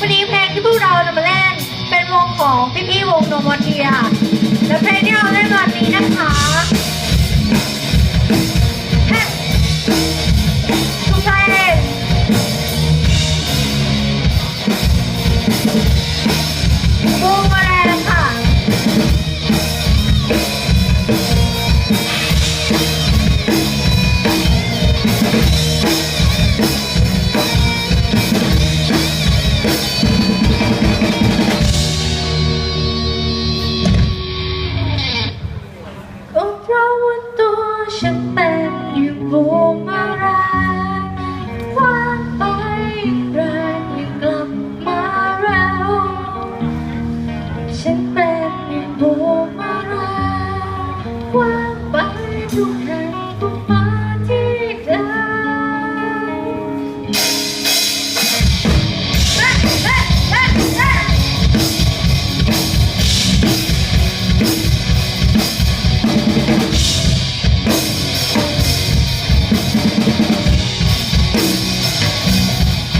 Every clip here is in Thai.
วันนี้เพลงที่พวกเราจะมาเล่น เป็นวงของพี่ๆวงโนมอเทีย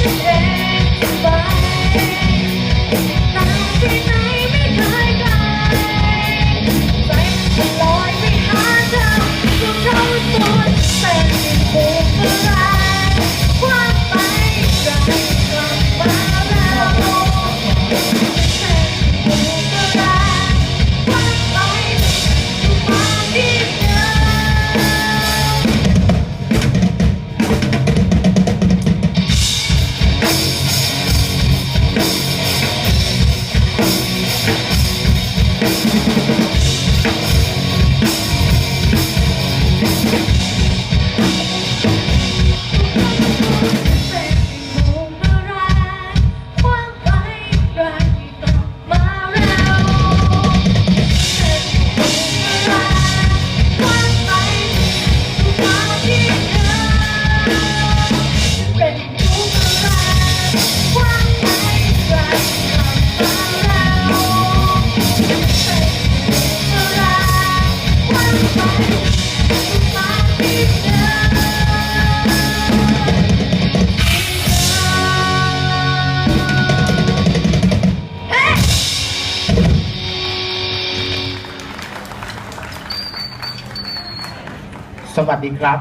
Yeah. สวัสดีครับ